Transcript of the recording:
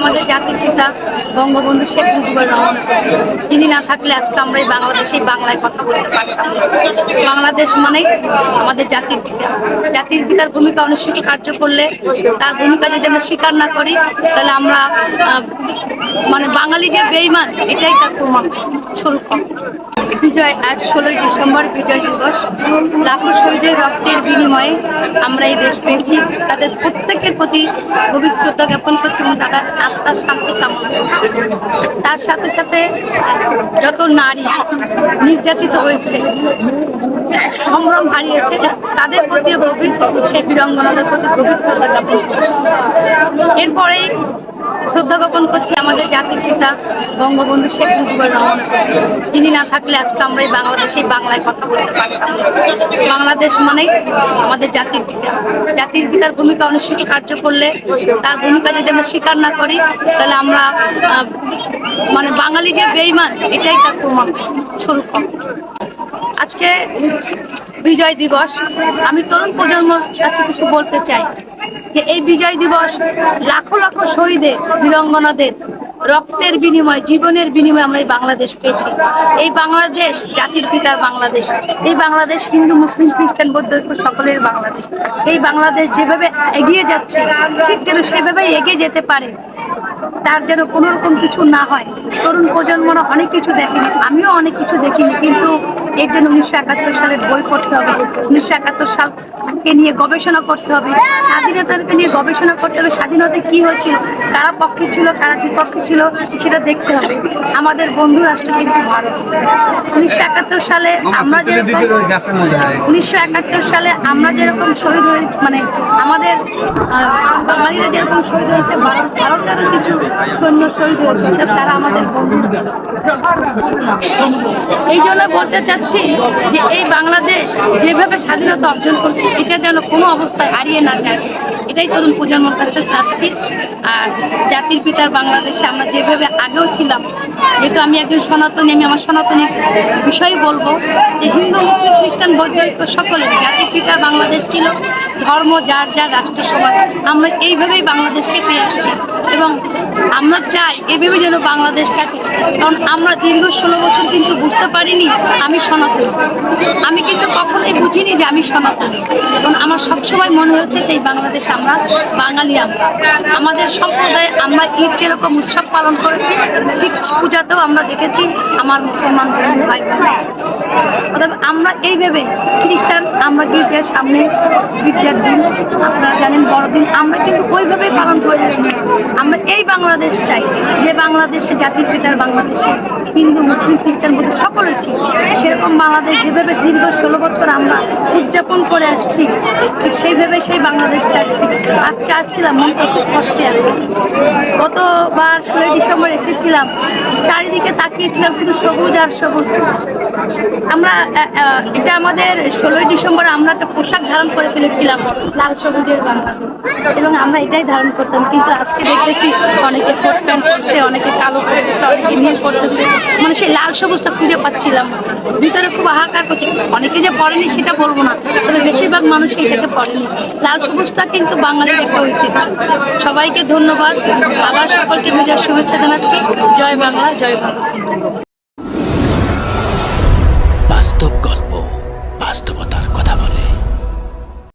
আমাদের জাতির পিতা বঙ্গবন্ধু শেখ মুজিবুর রহমান। যিনি না থাকলে আজকে আমরা এই বাংলাদেশে বাংলায় কথা বলতে পারতাম বাংলাদেশ মানেই আমাদের জাতির পিতা। জাতির পিতার ভূমিকা অনস্বীকার্য করলে, তার ভূমিকা যদি আমরা স্বীকার না করি, তাহলে আমরা মানে বাঙালি যে বেইমান এটাই তার প্রমাণ স্বরূপ। বিজয় আজ ষোলোই ডিসেম্বর, বিজয় দিবস। লাখো শহীদের রক্তের বিনিময়ে আমরা এই দেশ পেয়েছি। তাদের প্রত্যেকের প্রতি ভবিষ্যৎ জ্ঞাপন করছি এবং তাদের আত্মার শান্তি কামনা তার সাথে সাথে যত নারী নির্যাতিত হয়েছে সম্ভ্রম হারিয়েছে, তাদের প্রতিও গভীর সেই বীরঙ্গনাদের প্রতি গভীর শ্রদ্ধা জ্ঞাপন করছি। এরপরেই শ্রদ্ধা জ্ঞাপন করছি আমাদের জাতির পিতা বঙ্গবন্ধু শেখ মুজিবুর রহমান। যিনি না থাকলে আজকে আমরা এই বাংলাদেশে বাংলায় কথা বলতে পারতাম বাংলাদেশ মানেই আমাদের জাতির পিতা। জাতির পিতার ভূমিকা অনস্বীকার্য করলে তার ভূমিকা যদি আমরা স্বীকার না করি তাহলে আমরা মানে বাঙালি যে বেইমান, এটাই তার প্রমাণ, স্বরূপ। আজকে বিজয় দিবস আমি তরুণ প্রজন্ম কাছে কিছু বলতে চাই যে এই বিজয় দিবস লাখো লাখো শহীদের বীরঙ্গনাদের রক্তের বিনিময়, জীবনের বিনিময় আমরা এই বাংলাদেশ পেয়েছি। এই বাংলাদেশ, জাতির পিতার বাংলাদেশ, এই বাংলাদেশ হিন্দু, মুসলিম, খ্রিস্টান, বৌদ্ধ, সকলের বাংলাদেশ। এই বাংলাদেশ যেভাবে এগিয়ে যাচ্ছে, ঠিক যেন সেভাবে এগিয়ে যেতে পারে, তার যেন কোনো রকম কিছু না হয়। তরুণ প্রজন্মরা অনেক কিছু দেখেনি, আমিও অনেক কিছু দেখিনি, কিন্তু এর জন্য উনিশশো একাত্তর সালের বই পড়তে হবে। উনিশশো একাত্তর সালকে নিয়ে গবেষণা করতে হবে। স্বাধীনতাকে নিয়ে গবেষণা করতে হবে। স্বাধীনতা কি হয়েছিল? কারা পক্ষে ছিল? কারা বিপক্ষে ছিল? সেটা দেখতে হবে। আমাদের বন্ধু রাষ্ট্র কিন্তু ভারত। উনিশশো একাত্তর সালে আমরা যেরকম উনিশশো একাত্তর সালে আমরা যেরকম শহীদ হয়েছি মানে আমাদের বাঙালিরা যেরকম শহীদ হয়েছে ভারত- ভারতেরও কিছু সৈন্য শহীদ হয়েছে তারা আমাদের বন্ধু। এই জন্য বলতে চাচ্ছি যে এই বাংলাদেশ যেভাবে স্বাধীনতা অর্জন করছে এটা যেন কোনো অবস্থায় হারিয়ে না যায়। এটাই তরুণ প্রজন্মর কাছে চাচ্ছি। আর জাতির পিতার বাংলাদেশে আমরা যেভাবে আগেও ছিলাম, যেহেতু আমি একজন সনাতনী, আমি আমার সনাতনী বিষয় বলব যে হিন্দু, মুসলিম, খ্রিস্টান, বৌদ্ধ সকলে জাতির পিতা বাংলাদেশ ছিল, ধর্ম, যার যার রাষ্ট্র, সমাজ, আমরা এইভাবেই বাংলাদেশকে পেয়ে আসছি। এবং আমরা চাই এভাবে যেন বাংলাদেশ থাকে, কারণ আমরা দীর্ঘ ষোলো বছর কিন্তু বুঝতে পারিনি আমি সনাতন। আমি কিন্তু কখনোই বুঝিনি যে আমি সনাতন। কারণ আমার সবসময় মনে হয়েছে যে এই বাংলাদেশে আমরা, বাঙালি আমরা। আমাদের সম্প্রদায়ে আমরা ঈদ যেরকম উৎসব পালন করেছি, ঠিক পূজাতেও আমরা দেখেছি আমার মুসলমান ভাই এসেছে। অর্থাৎ আমরা এইভাবে খ্রিস্টান, আমরা গির্জার সামনে গির্জার দিন, আপনারা জানেন বড়দিন, আমরা কিন্তু ওইভাবেই পালন করে। আমরা এই বাংলাদেশ চাই, যে বাংলাদেশে জাতির পিতার বাংলাদেশে হিন্দু, মুসলিম, খ্রিস্টান, বৌদ্ধ সকলে ছিল সেরকম বাংলাদেশ যেভাবে দীর্ঘ ষোলো বছর আমরা উদযাপন করে আসছি, ঠিক সেইভাবে সেই বাংলাদেশ চাচ্ছি আজকে আসছিলাম, মনটা খুব কষ্টে আছে। গতবার ষোলোই ডিসেম্বর এসেছিলাম, চারিদিকে তাকিয়েছিলাম শুধু সবুজ আর সবুজ। আমরা এটা আমাদের ষোলোই ডিসেম্বর আমরা একটা পোশাক ধারণ করে ফেলেছিলাম, লাল সবুজের বাংলাদেশ এবং আমরা এটাই ধারণ করতাম, কিন্তু আজকে দেখতেছি অনেকে কোট প্যান্ট করছে অনেকে কালো করতেছে অনেকে নীল করতেছে মানে সেই লাল সবুজটা খুঁজে পাচ্ছিলাম। ভিতরে খুব হাহাকার করছে। অনেকে যে পড়েনি সেটা বলব না, তবে বেশিরভাগ মানুষ এটাকে পড়েনি লাল সবুজটা কিন্তু বাঙালির একটা ঐতিহ্য। সবাইকে ধন্যবাদ। আবার সকলকে পূজার শুভেচ্ছা জানাচ্ছি। জয় বাংলা জয় বাংলা বাস্তব গল্প, বাস্তবতার